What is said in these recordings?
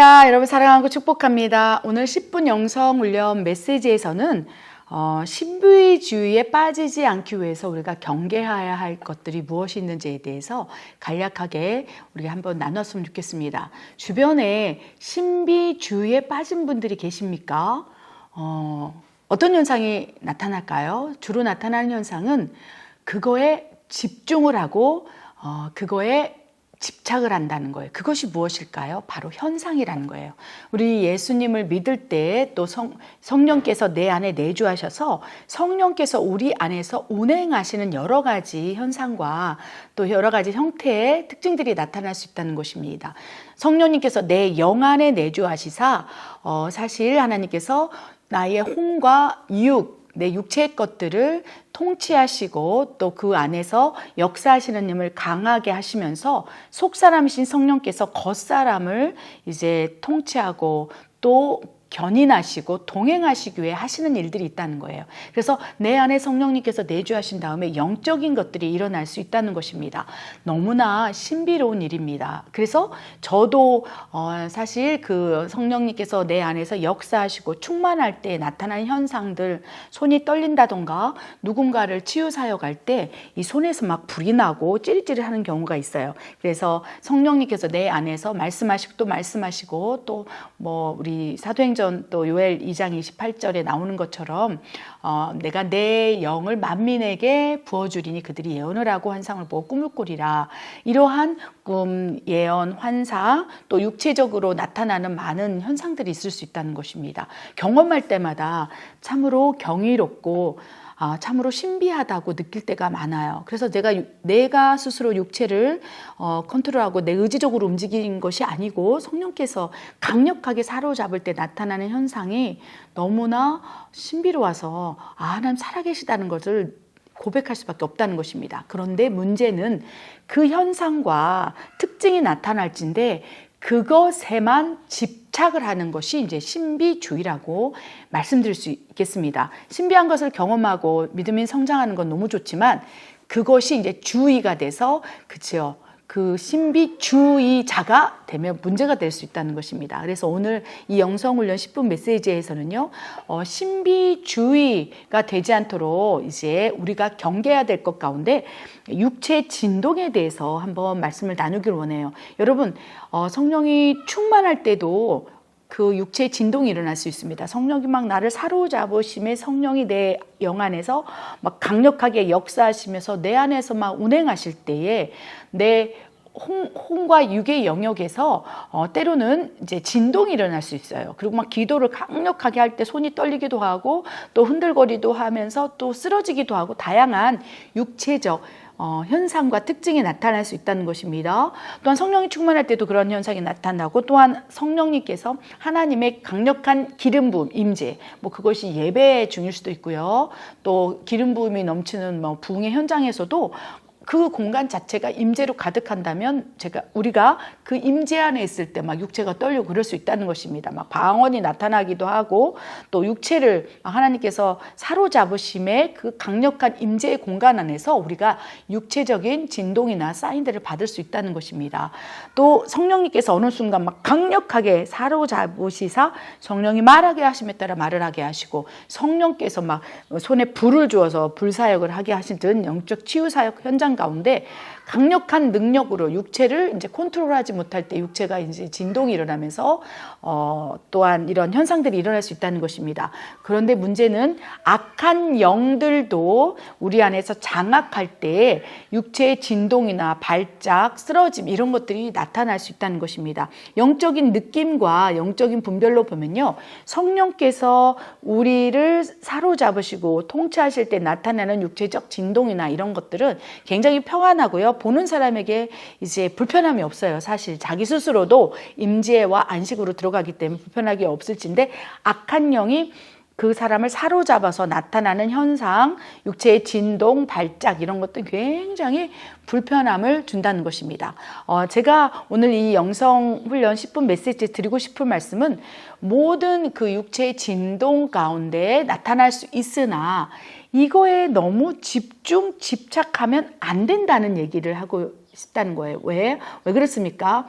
할렐루야 여러분 사랑하고 축복합니다. 오늘 10분 영성 훈련 메시지에서는 어, 신비주의에 빠지지 않기 위해서 우리가 경계해야 할 것들이 무엇이 있는지에 대해서 간략하게 우리가 한번 나눴으면 좋겠습니다. 주변에 신비주의에 빠진 분들이 계십니까? 어, 어떤 현상이 나타날까요? 주로 나타나는 현상은 그거에 집중을 하고 어, 그거에 집착을 한다는 거예요. 그것이 무엇일까요? 바로 현상이라는 거예요. 우리 예수님을 믿을 때 또 성령께서 내 안에 내주하셔서 성령께서 우리 안에서 운행하시는 여러 가지 현상과 또 여러 가지 형태의 특징들이 나타날 수 있다는 것입니다. 성령님께서 내 영 안에 내주하시사 어, 사실 하나님께서 나의 혼과 육 내 육체의 것들을 통치하시고 또 그 안에서 역사하시는 님을 강하게 하시면서 속 사람이신 성령께서 겉 사람을 이제 통치하고 또 견인하시고 동행하시기 위해 하시는 일들이 있다는 거예요. 그래서 내 안에 성령님께서 내주하신 다음에 영적인 것들이 일어날 수 있다는 것입니다. 너무나 신비로운 일입니다. 그래서 저도 어 사실 그 성령님께서 내 안에서 역사하시고 충만할 때 나타나는 현상들 손이 떨린다던가 누군가를 치유 사역할 때이 손에서 막 불이 나고 찌릿찌릿하는 경우가 있어요. 그래서 성령님께서 내 안에서 말씀하시고 또 말씀하시고 또 뭐 우리 사도행전 사도행전 또 요엘 2장 28절에 나오는 것처럼 어, 내가 내 영을 만민에게 부어주리니 그들이 예언을 하고 환상을 보고 꿈을 꾸리라. 이러한 꿈, 예언, 환상 또 육체적으로 나타나는 많은 현상들이 있을 수 있다는 것입니다. 경험할 때마다 참으로 경이롭고 아, 참으로 신비하다고 느낄 때가 많아요. 그래서 내가 내가 스스로 육체를 어, 컨트롤하고 내 의지적으로 움직인 것이 아니고 성령께서 강력하게 사로잡을 때 나타나는 현상이 너무나 신비로워서 아, 하나님 살아계시다는 것을 고백할 수밖에 없다는 것입니다. 그런데 문제는 그 현상과 특징이 나타날진데 그것에만 집 착을 하는 것이 이제 신비주의라고 말씀드릴 수 있겠습니다. 신비한 것을 경험하고 믿음이 성장하는 건 너무 좋지만 그것이 이제 주의가 돼서 그치요. 그 신비주의자가 되면 문제가 될 수 있다는 것입니다. 그래서 오늘 이 영성훈련 10분 메시지에서는요, 어, 신비주의가 되지 않도록 이제 우리가 경계해야 될 것 가운데 육체 진동에 대해서 한번 말씀을 나누기를 원해요. 여러분, 어, 성령이 충만할 때도 그 육체의 진동이 일어날 수 있습니다. 성령이 막 나를 사로잡으심에 성령이 내 영 안에서 막 강력하게 역사하시면서 내 안에서 막 운행하실 때에 내 홍, 홍과 육의 영역에서 어, 때로는 이제 진동이 일어날 수 있어요. 그리고 막 기도를 강력하게 할 때 손이 떨리기도 하고 또 흔들거리도 하면서 또 쓰러지기도 하고 다양한 육체적 어, 현상과 특징이 나타날 수 있다는 것입니다. 또한 성령이 충만할 때도 그런 현상이 나타나고 또한 성령님께서 하나님의 강력한 기름 부음, 임재, 뭐 그것이 예배 중일 수도 있고요. 또 기름 부음이 넘치는 뭐 부흥의 현장에서도 그 공간 자체가 임재로 가득한다면 제가 우리가 그 임재 안에 있을 때 막 육체가 떨리고 그럴 수 있다는 것입니다. 막 방언이 나타나기도 하고 또 육체를 하나님께서 사로잡으심의 그 강력한 임재의 공간 안에서 우리가 육체적인 진동이나 사인들을 받을 수 있다는 것입니다. 또 성령님께서 어느 순간 막 강력하게 사로잡으시사 성령이 말하게 하심에 따라 말을 하게 하시고 성령께서 막 손에 불을 주어서 불사역을 하게 하신 듯 영적 치유 사역 현장 가운데 강력한 능력으로 육체를 이제 컨트롤하지 못할 때 육체가 이제 진동이 일어나면서 어, 또한 이런 현상들이 일어날 수 있다는 것입니다. 그런데 문제는 악한 영들도 우리 안에서 장악할 때 육체의 진동이나 발작, 쓰러짐 이런 것들이 나타날 수 있다는 것입니다. 영적인 느낌과 영적인 분별로 보면요. 성령께서 우리를 사로잡으시고 통치하실 때 나타나는 육체적 진동이나 이런 것들은 굉장히 평안하고요. 보는 사람에게 이제 불편함이 없어요. 사실 자기 스스로도 임재와 안식으로 들어가기 때문에 불편하게 없을진데 악한 영이 그 사람을 사로잡아서 나타나는 현상, 육체의 진동, 발작 이런 것도 굉장히 불편함을 준다는 것입니다. 어, 제가 오늘 이 영성 훈련 10분 메시지 드리고 싶은 말씀은 모든 그 육체의 진동 가운데 나타날 수 있으나 이거에 너무 집중, 집착하면 안 된다는 얘기를 하고 싶다는 거예요. 왜? 왜 그렇습니까?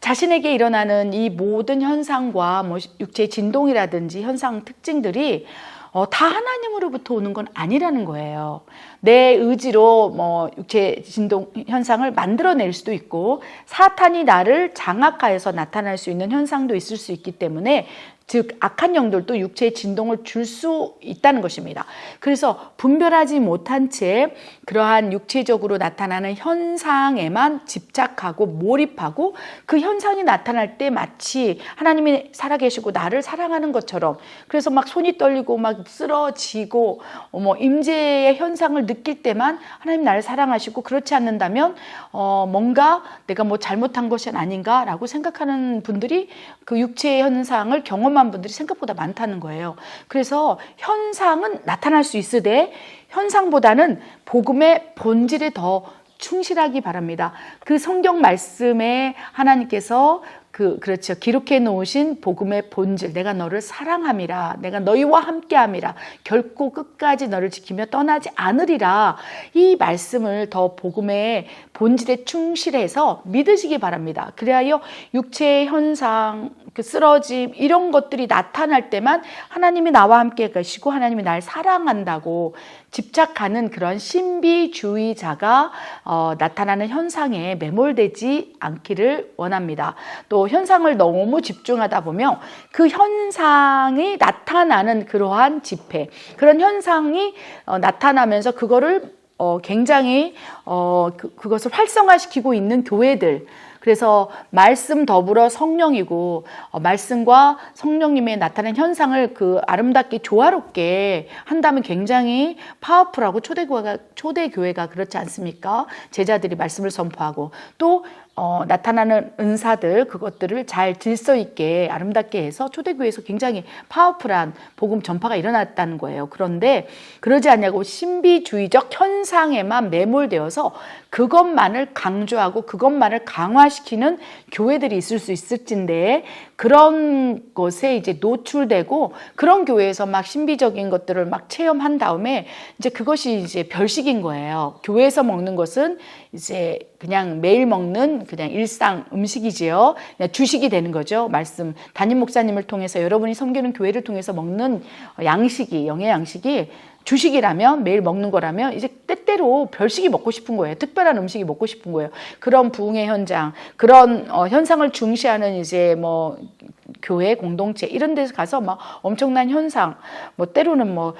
자신에게 일어나는 이 모든 현상과 뭐 육체의 진동이라든지 현상 특징들이 어, 다 하나님으로부터 오는 건 아니라는 거예요. 내 의지로 뭐 육체 진동 현상을 만들어낼 수도 있고 사탄이 나를 장악하여서 나타날 수 있는 현상도 있을 수 있기 때문에 즉 악한 영들도 육체의 진동을 줄 수 있다는 것입니다. 그래서 분별하지 못한 채 그러한 육체적으로 나타나는 현상에만 집착하고 몰입하고 그 현상이 나타날 때 마치 하나님이 살아계시고 나를 사랑하는 것처럼 그래서 막 손이 떨리고 막 쓰러지고 뭐 임재의 현상을 느낄 때만 하나님 나를 사랑하시고 그렇지 않는다면 어 뭔가 내가 뭐 잘못한 것이 아닌가라고 생각하는 분들이 그 육체의 현상을 경험 한 분들이 생각보다 많다는 거예요. 그래서 현상은 나타날 수 있으되 현상보다는 복음의 본질에 더 충실하기 바랍니다. 그 성경 말씀에 하나님께서 그 그렇죠. 기록해 놓으신 복음의 본질 내가 너를 사랑함이라 내가 너희와 함께함이라 결코 끝까지 너를 지키며 떠나지 않으리라 이 말씀을 더 복음의 본질에 충실해서 믿으시기 바랍니다. 그리하여 육체의 현상 그 쓰러짐 이런 것들이 나타날 때만 하나님이 나와 함께 계시고 하나님이 날 사랑한다고 집착하는 그런 신비주의자가 어, 나타나는 현상에 매몰되지 않기를 원합니다. 또 현상을 너무 집중하다 보면 그 현상이 나타나는 그러한 집회, 그런 현상이 어, 나타나면서 그거를 어, 굉장히 어, 그, 그것을 활성화시키고 있는 교회들 그래서 말씀 더불어 성령이고 어, 말씀과 성령님의 나타난 현상을 그 아름답게 조화롭게 한다면 굉장히 파워풀하고 초대교회가 초대교회가 그렇지 않습니까? 제자들이 말씀을 선포하고 또 어, 나타나는 은사들 그것들을 잘 질서 있게 아름답게 해서 초대교회에서 굉장히 파워풀한 복음 전파가 일어났다는 거예요. 그런데 그러지 않냐고 신비주의적 현상에만 매몰되어서 그것만을 강조하고 그것만을 강화시키는 교회들이 있을 수 있을진데 그런 것에 이제 노출되고 그런 교회에서 막 신비적인 것들을 막 체험한 다음에 이제 그것이 이제 별식인 거예요. 교회에서 먹는 것은 이제 그냥 매일 먹는 그냥 일상 음식이지요. 그냥 주식이 되는 거죠. 말씀 담임 목사님을 통해서 여러분이 섬기는 교회를 통해서 먹는 양식이 영의 양식이 주식이라면 매일 먹는 거라면 이제 때때로 별식이 먹고 싶은 거예요. 특별한 음식이 먹고 싶은 거예요. 그런 부흥의 현장, 그런 어, 현상을 중시하는 이제 뭐 교회 공동체 이런 데서 가서 막 엄청난 현상, 뭐 때로는 뭐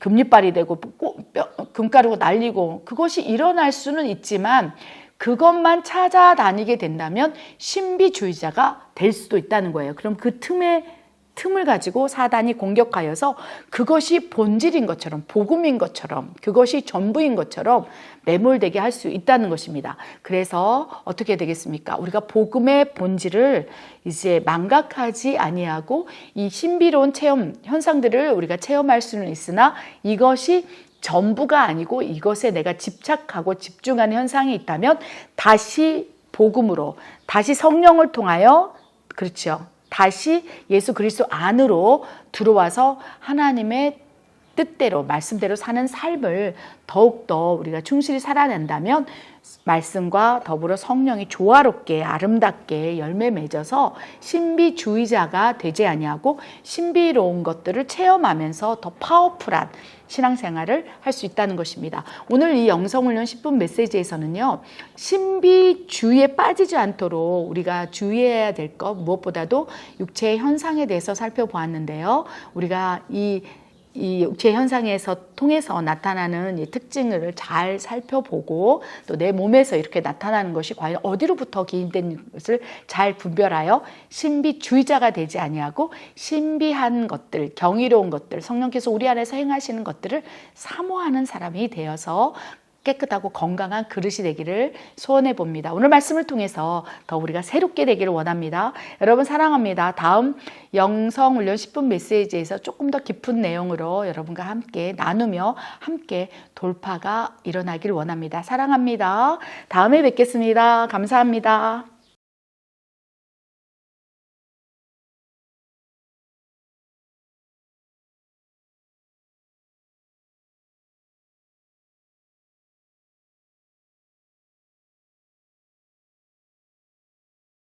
금리빨이 되고 꽃, 뼈, 금가루가 날리고 그것이 일어날 수는 있지만 그것만 찾아다니게 된다면 신비주의자가 될 수도 있다는 거예요. 그럼 그 틈에 틈을 가지고 사단이 공격하여서 그것이 본질인 것처럼 복음인 것처럼 그것이 전부인 것처럼 매몰되게 할 수 있다는 것입니다. 그래서 어떻게 되겠습니까? 우리가 복음의 본질을 이제 망각하지 아니하고 이 신비로운 체험 현상들을 우리가 체험할 수는 있으나 이것이 전부가 아니고 이것에 내가 집착하고 집중하는 현상이 있다면 다시 복음으로 다시 성령을 통하여 그렇죠. 다시 예수 그리스도 안으로 들어와서 하나님의 뜻대로 말씀대로 사는 삶을 더욱더 우리가 충실히 살아낸다면 말씀과 더불어 성령이 조화롭게 아름답게 열매 맺어서 신비주의자가 되지 아니하고 신비로운 것들을 체험하면서 더 파워풀한 신앙생활을 할 수 있다는 것입니다. 오늘 이 영성훈련 10분 메시지에서는요. 신비주의에 빠지지 않도록 우리가 주의해야 될 것 무엇보다도 육체의 현상에 대해서 살펴보았는데요. 우리가 이 이 육체 현상에서 통해서 나타나는 이 특징을 잘 살펴보고 또 내 몸에서 이렇게 나타나는 것이 과연 어디로부터 기인된 것을 잘 분별하여 신비주의자가 되지 아니하고 신비한 것들, 경이로운 것들, 성령께서 우리 안에서 행하시는 것들을 사모하는 사람이 되어서 깨끗하고 건강한 그릇이 되기를 소원해 봅니다. 오늘 말씀을 통해서 더 우리가 새롭게 되기를 원합니다. 여러분 사랑합니다. 다음 영성 훈련 10분 메시지에서 조금 더 깊은 내용으로 여러분과 함께 나누며 함께 돌파가 일어나길 원합니다. 사랑합니다. 다음에 뵙겠습니다. 감사합니다.